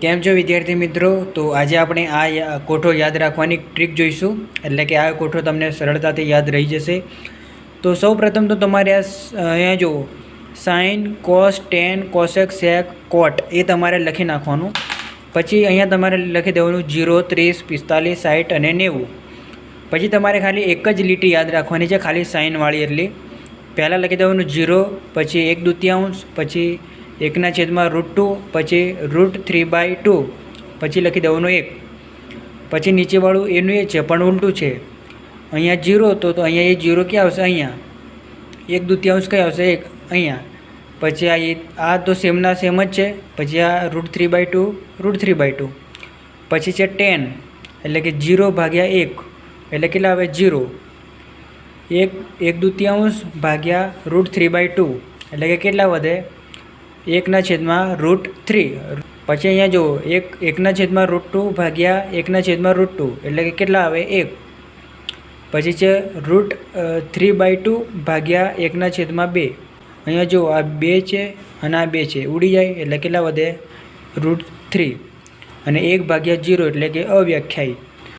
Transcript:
કેમ છો વિદ્યાર્થી મિત્રો? તો આજે આપણે આ કોઠો યાદ રાખવાની ટ્રીક જોઈશું. એટલે કે આ કોઠો તમને સરળતાથી યાદ રહી જશે. તો સૌ પ્રથમ તો તમારે આ અહીંયા જુઓ. Sine cos tan cosec sec cot એ તમારે લખી નાખવાનું. પછી અહીંયા તમારે લખી દેવાનું જીરો ત્રીસ, પિસ્તાલીસ સાઠ અને નેવું. પછી તમારે ખાલી એક જ લીટી યાદ રાખવાની છે, ખાલી સાઇનવાળી એટલી. પહેલાં લખી દેવાનું જીરો પછી એક દુત્યાંશ, પછી એકના છેદમાં રૂટ ટુ પછી રૂટ થ્રી બાય ટુ પછી લખી દેવાનું એક. પછી નીચેવાળું એનું એ છે, પણ ઉલટું છે. અહીંયા જીરો તો તો અહીંયા એ જીરો ક્યાં આવશે? અહીંયા. એક દુત્યાંશ કઈ આવશે? એક. અહીંયા. પછી આ આ તો સેમના સેમ જ છે. પછી આ root three by two root three by two પછી છે ટેન એટલે કે જીરો ભાગ્યા એક. એટલે કેટલા આવે? જીરો એક એક દુત્યાંશ ભાગ્યા રૂટ થ્રી બાય ટુ એટલે કે કેટલા વધે? એકના છેદમાં રૂટ થ્રી. પછી અહીંયા જુઓ, એક, એકના છેદમાં રૂટ ટુ ભાગ્યા એકના છેદમાં રૂટ ટુ. એટલે કે કેટલા આવે? એક. પછી છે રૂટ થ્રી બાય ટુ ભાગ્યા એકના છેદમાં બે. અહીંયા જુઓ, આ બે છે અને આ બે છે. ઉડી જાય એટલે કેટલા વધે? Root three. અને એક ભાગ્યા જીરો એટલે કે અવ્યાખ્યાયિત.